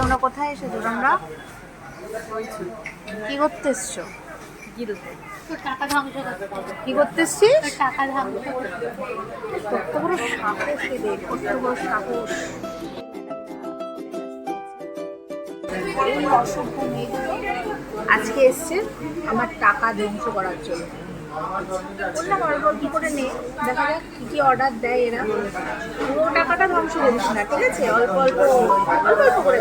তোমরা কোথায় এসেছ? তোমরা? কি করতে এসছো কি করতে কত বড় কত সাহস। আজকে এসছে আমার টাকা ধ্বংস করার জন্য। বললাম কি করে নে, দেখা যাক অর্ডার দেয় এরা। পুরো টাকাটা ধ্বংস করিস না, ঠিক আছে? অল্প অল্প অল্প অল্প করে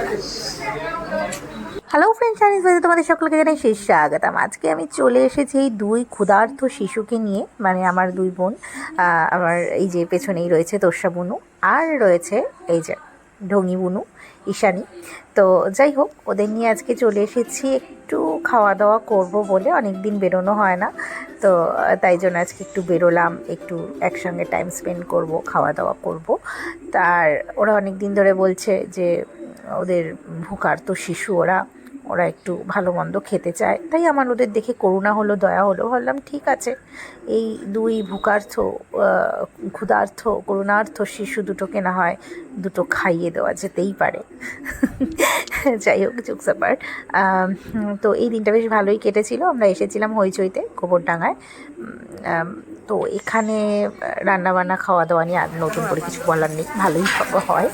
হ্যালো ফ্রেন্ড চাইনিজ তোমাদের সকলকে জানাই শেষ স্বাগতম। আজকে আমি চলে এসেছি এই দুই ক্ষুধার্থ শিশুকে নিয়ে মানে আমার দুই বোন আমার এই যে পেছনেই রয়েছে তোষা বুনু, আর রয়েছে এই যে ঢঙ্গি বুনু, ঈশানী। তো যাই হোক, ওদের নিয়ে আজকে চলে এসেছি একটু খাওয়া দাওয়া করব বলে অনেক দিন বেরোনো হয় না। তো, তাই জন্য আজকে একটু বেরোলাম, একটু একসঙ্গে টাইম স্পেন্ড করব খাওয়া দাওয়া করব। তার, ওরা অনেক দিন ধরে বলছে যে, ওদের ভোকার তো শিশু, ওরা ওরা একটু ভালো মন্দ খেতে চায়। তাই আমার ওদের দেখে করুণা হলো দয়া হলো। ভাবলাম ঠিক আছে। এই দুই ভুকার্থ ক্ষুধার্থ করুণার্থ শিশু দুটোকে না হয় দুটো খাইয়ে দেওয়া যেতেই পারে। যাই হোক চুকসাপার তো এই দিনটা বেশ ভালোই কেটেছিল। আমরা এসেছিলাম হইচইতে গোবরডাঙ্গায়। উম, তো এখানে রান্না বান্না খাওয়া দাওয়া নিয়ে আর নতুন করে কিছু বলার নেই। ভালোই হয়।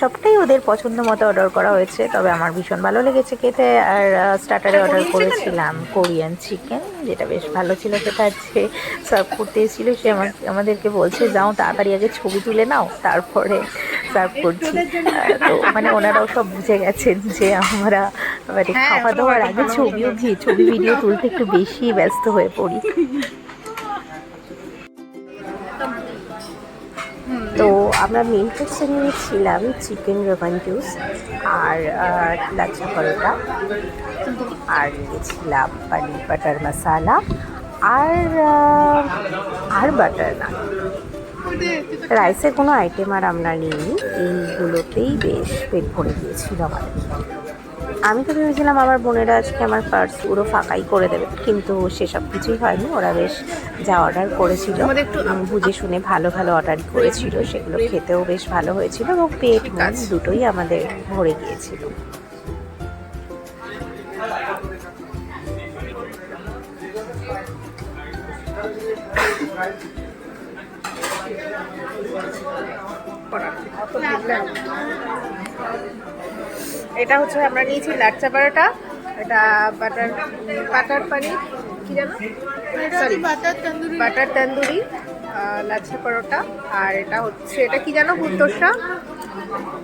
সবটাই ওদের পছন্দ মতো অর্ডার করা হয়েছে তবে আমার ভীষণ ভালো লেগেছে খেতে। আর স্টার্টারে অর্ডার করেছিলাম কোরিয়ান চিকেন যেটা বেশ ভালো ছিল সেটা আজকে সার্ভ করতে এসেছিল সে আমার আমাদেরকে বলছে যাও তাড়াতাড়ি আগে ছবি তুলে নাও তারপরে সার্ভ করছি। তো মানে ওনারাও সব বুঝে গেছেন যে আমরা মানে খাওয়া দাওয়ার আগে ছবিও ছবি ভিডিও তুলতে একটু বেশি ব্যস্ত হয়ে পড়ি। তো আমরা মেন কোর্সে নিয়েছিলাম চিকেন রোগান জুস আর লাচা পরোটা আর নিয়েছিলাম পানির বাটার মশালা আর আর বাটার না। রাইসের কোনো আইটেম আর আমরা নিইনি। এইগুলোতেই বেশ পেট ভরে গিয়েছিল আমাদের। আমি তো ভেবেছিলাম আমার বোনেরা আজকে আমার পার্স পুরো ফাঁকাই করে দেবে কিন্তু সেসব কিছুই হয়নি। ওরা বেশ যা অর্ডার করেছিল বুঝে শুনে ভালো ভালো অর্ডার করেছিল সেগুলো খেতেও বেশ ভালো হয়েছিল এবং পেট মন দুটোই আমাদের ভরে গিয়েছিল। এটা হচ্ছে আমরা নিয়েছি লাচ্চা পরোটা এটা বাটার বাটার পানির কি জানো sorry butter tandoori. Butter tandoori lachha paratha আর এটা হচ্ছে এটা কি জানো হুত্তোসা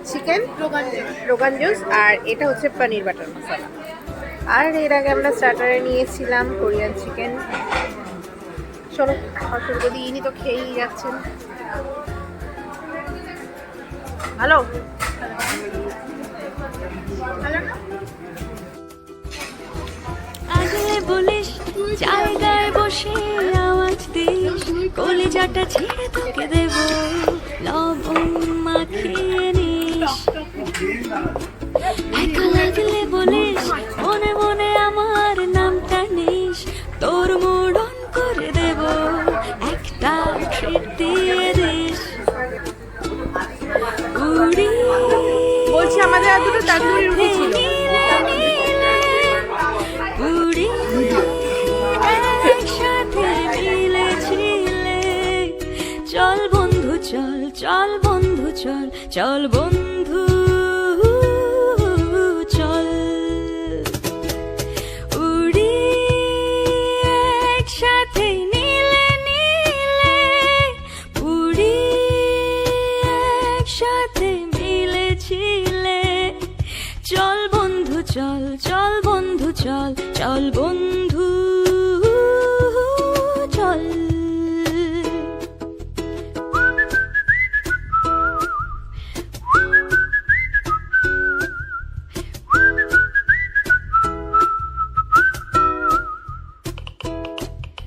চিকেন রোগান রোগান জুস আর এটা হচ্ছে পনির বাটার মশলা। আর এর আগে আমরা স্টার্টারে নিয়েছিলাম কোরিয়ান চিকেন। চলো যদি ইনি তো খেয়েই যাচ্ছেন। ভালো না আগলে বলিস জায়গায় বসে আওয়াজ দিস কলিজাটা ছেড়ে তোকে দেব লবণ মাখিয়ে নিস। দুটো তান্দুরি চল বন্ধু চল চল বন্ধু চল চল বন্ধু। মিলেছিলে চল বন্ধু